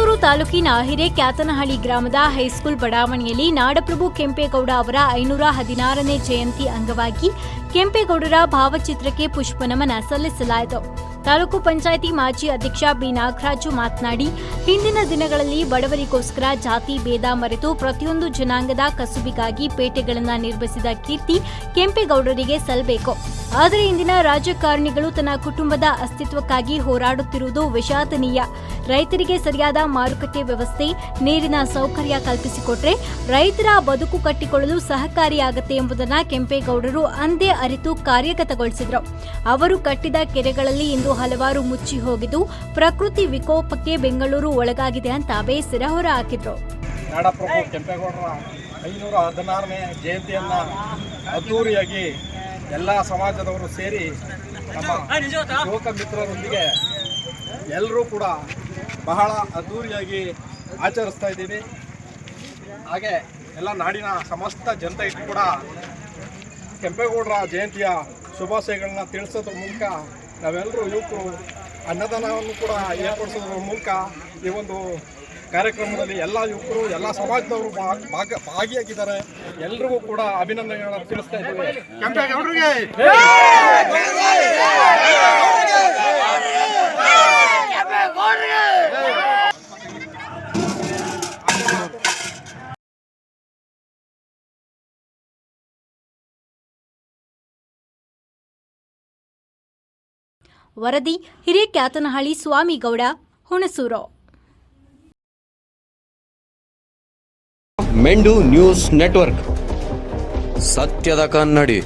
ಹುಣಸೂರು ತಾಲೂಕಿನ ಹಿರೇಕ್ಯಾತನಹಳ್ಳಿ ಗ್ರಾಮದ ಹೈಸ್ಕೂಲ್ ಬಡಾವಣೆಯಲ್ಲಿ ನಾಡಪ್ರಭು ಕೆಂಪೇಗೌಡ ಅವರ ಐನೂರ ಹದಿನಾರನೇ ಜಯಂತಿ ಅಂಗವಾಗಿ ಕೆಂಪೇಗೌಡರ ಭಾವಚಿತ್ರಕ್ಕೆ ಪುಷ್ಪನಮನ ಸಲ್ಲಿಸಲಾಯಿತು. ತಾಲೂಕು ಪಂಚಾಯಿತಿ ಮಾಜಿ ಅಧ್ಯಕ್ಷ ಬಿ ನಾಗರಾಜು ಮಾತನಾಡಿ, ಹಿಂದಿನ ದಿನಗಳಲ್ಲಿ ಬಡವರಿಗೋಸ್ಕರ ಜಾತಿ ಭೇದ ಮರೆತು ಪ್ರತಿಯೊಂದು ಜನಾಂಗದ ಕಸುಬಿಗಾಗಿ ಪೇಟೆಗಳನ್ನು ನಿರ್ಮಿಸಿದ ಕೀರ್ತಿ ಕೆಂಪೇಗೌಡರಿಗೆ ಸಲ್ಲಬೇಕು ಆದರೆ ಇಂದಿನ ರಾಜಕಾರಣಿಗಳು ತನ್ನ ಕುಟುಂಬದ ಅಸ್ತಿತ್ವಕ್ಕಾಗಿ ಹೋರಾಡುತ್ತಿರುವುದು ವಿಷಾದನೀಯ. ರೈತರಿಗೆ ಸರಿಯಾದ ಮಾರುಕಟ್ಟೆ ವ್ಯವಸ್ಥೆ, ನೀರಿನ ಸೌಕರ್ಯ ಕಲ್ಪಿಸಿಕೊಟ್ರೆ ರೈತರ ಬದುಕು ಕಟ್ಟಿಕೊಳ್ಳಲು ಸಹಕಾರಿಯಾಗತ್ತೆ ಎಂಬುದನ್ನು ಕೆಂಪೇಗೌಡರು ಅಂದೇ ಅರಿತು ಕಾರ್ಯಗತಗೊಳಿಸಿದರು. ಅವರು ಕಟ್ಟಿದ ಕೆರೆಗಳಲ್ಲಿ ಇಂದು ಹಲವಾರು ಮುಚ್ಚಿ ಹೋಗಿದ್ದು ಪ್ರಕೃತಿ ವಿಕೋಪಕ್ಕೆ ಬೆಂಗಳೂರು ಒಳಗಾಗಿದೆ ಅಂತ ಬೇಸರ ಹೊರಹಾಕಿದ್ರು. ನಾಡಪ್ರಭು ಕೆಂಪೇಗೌಡರ ಐನೂರ ಹದಿನಾರನೇ ಜಯಂತಿಯನ್ನು ಅದ್ದೂರಿಯಾಗಿ ಎಲ್ಲ ಸಮಾಜದವರು ಸೇರಿ ನಮ್ಮ ಯುವಕ ಮಿತ್ರರೊಂದಿಗೆ ಎಲ್ಲರೂ ಕೂಡ ಬಹಳ ಅದ್ದೂರಿಯಾಗಿ ಆಚರಿಸ್ತಾ ಇದ್ದೀವಿ. ಹಾಗೆ ಎಲ್ಲ ನಾಡಿನ ಸಮಸ್ತ ಜನತೆಗೂ ಕೂಡ ಕೆಂಪೇಗೌಡರ ಜಯಂತಿಯ ಶುಭಾಶಯಗಳನ್ನ ತಿಳಿಸೋದ್ರ ಮೂಲಕ ನಾವೆಲ್ಲರೂ ಯುವಕರು ಅನ್ನದಾನವನ್ನು ಕೂಡ ಏರ್ಪಡಿಸೋದ್ರ ಮೂಲಕ ಈ ಒಂದು ಕಾರ್ಯಕ್ರಮದಲ್ಲಿ ಎಲ್ಲ ಯುವಕರು ಎಲ್ಲ ಸಮಾಜದವರು ಭಾಗ- ಭಾಗ ಭಾಗಿಯಾಗಿದ್ದಾರೆ ಎಲ್ರಿಗೂ ಕೂಡ ಅಭಿನಂದನೆಗಳನ್ನು ತಿಳಿಸ್ತಾ ಇದ್ದೇವೆ ವರದಿ ಹಿರೇಕ್ಯಾತನಹಳ್ಳಿ ಸ್ವಾಮಿಗೌಡ ಹುಣಸೂರು. ಮೆಂಡು news network. ಸತ್ಯದ ಕನ್ನಡಿ.